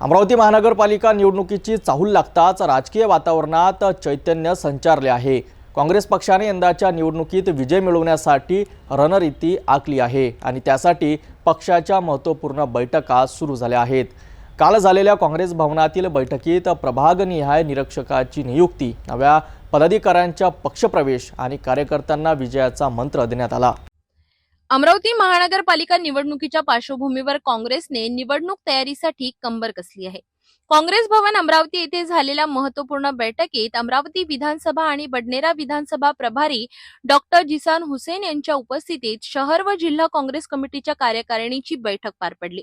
अमरावती महानगरपालिका निवडणुकीची चाहूल लागताच राजकीय वातावरणात चैतन्य संचारले आहे. काँग्रेस पक्षाने यंदाच्या निवडणुकीत विजय मिळवण्यासाठी रणनीती आखली आहे आणि त्यासाठी पक्षाच्या महत्त्वपूर्ण बैठका सुरू झाल्या आहेत. काल झालेल्या काँग्रेस भवनातील बैठकीत प्रभागनिहाय निरीक्षकाची नियुक्ती नव्या पदाधिकाऱ्यांच्या पक्षप्रवेश आणि कार्यकर्त्यांना विजयाचा मंत्र देण्यात आला. अमरावती महानगरपालिका निवडणुकीच्या पार्श्वभूमीवर काँग्रेसने निवडणूक तयारीसाठी कंबर कसली आहे? काँग्रेस भवन अमरावती येथे झालेल्या महत्त्वपूर्ण बैठकीत अमरावती विधानसभा आणि बडनेरा विधानसभा प्रभारी डॉक्टर जिसान हुसेन यांच्या उपस्थितीत शहर व जिल्हा काँग्रेस कमिटीच्या कार्यकारिणीची बैठक पार पडली.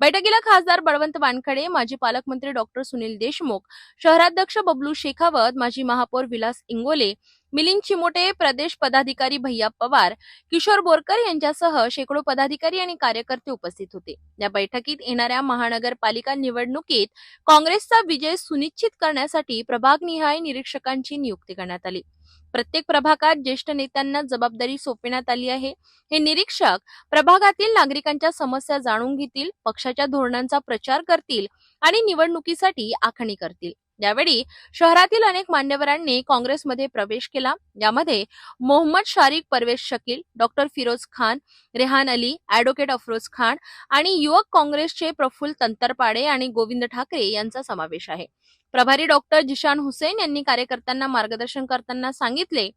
बैठकीला खासदार बळवंत वानखडे माजी पालकमंत्री डॉक्टर सुनील देशमुख शहराध्यक्ष बबलू शेखावत माजी महापौर विलास इंगोले मिलिंद चिमोटे प्रदेश पदाधिकारी भैया पवार किशोर बोरकर यांच्यासह शेकडो पदाधिकारी आणि कार्यकर्ते उपस्थित होते. या बैठकीत येणाऱ्या महानगरपालिका निवडणुकीत काँग्रेसचा विजय सुनिश्चित करण्यासाठी प्रभागनिहाय निरीक्षकांची नियुक्ती करण्यात आली. प्रत्येक प्रभागात ज्येष्ठ नेत्यांना जबाबदारी सोपविण्यात आली आहे. हे निरीक्षक प्रभागातील नागरिकांच्या समस्या जाणून घेतील पक्षाच्या धोरणांचा प्रचार करतील आणि निवडणुकीसाठी आखणी करतील. यावेळी शहरातील अनेक मान्यवरांनी काँग्रेसमध्ये प्रवेश केला. यामध्ये मोहम्मद शारिक परवेश शकील डॉक्टर फिरोज खान रेहान अली ऍडव्होकेट अफरोज खान आणि युवक काँग्रेसचे प्रफुल्ल तंतरपाडे आणि गोविंद ठाकरे यांचा समावेश आहे. प्रभारी डॉक्टर जिशान हुसेन यांनी कार्यकर्त्यांना मार्गदर्शन करताना सांगितले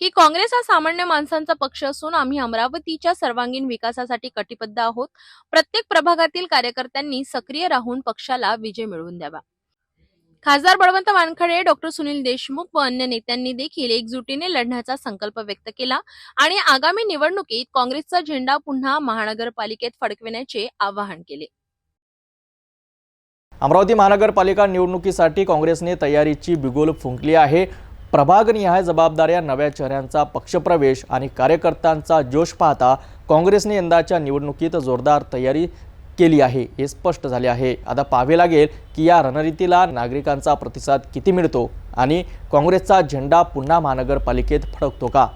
की काँग्रेस हा सामान्य माणसांचा पक्ष असून आम्ही अमरावतीच्या सर्वांगीण विकासासाठी कटिबद्ध आहोत. प्रत्येक प्रभागातील कार्यकर्त्यांनी सक्रिय राहून पक्षाला विजय मिळवून द्यावा. खासदार बळवंत वानखडे डॉक्टर सुनील देशमुख व अन्य नेत्यांनी देखील एकजुटीने लढण्याचा संकल्प व्यक्त केला आणि आगामी निवडणुकीत काँग्रेसचा झेंडा पुन्हा महानगरपालिकेत फडकविण्याचे आवाहन केले. अमरावती महानगरपालिका निवडणुकीसाठी काँग्रेसने तयारीची बिगोल फुंकली आहे. प्रभागनिहाय जबाबदाऱ्या नव्या चेहऱ्यांचा पक्षप्रवेश आणि कार्यकर्त्यांचा जोश पाहता काँग्रेसने यंदाच्या निवडणुकीत जोरदार तयारी केली आहे हे स्पष्ट झाले आहे. आता पाहावे लागेल की या रणनीतीला नागरिकांचा प्रतिसाद किती मिळतो आणि काँग्रेसचा झेंडा पुन्हा महानगरपालिकेत फडकतो का?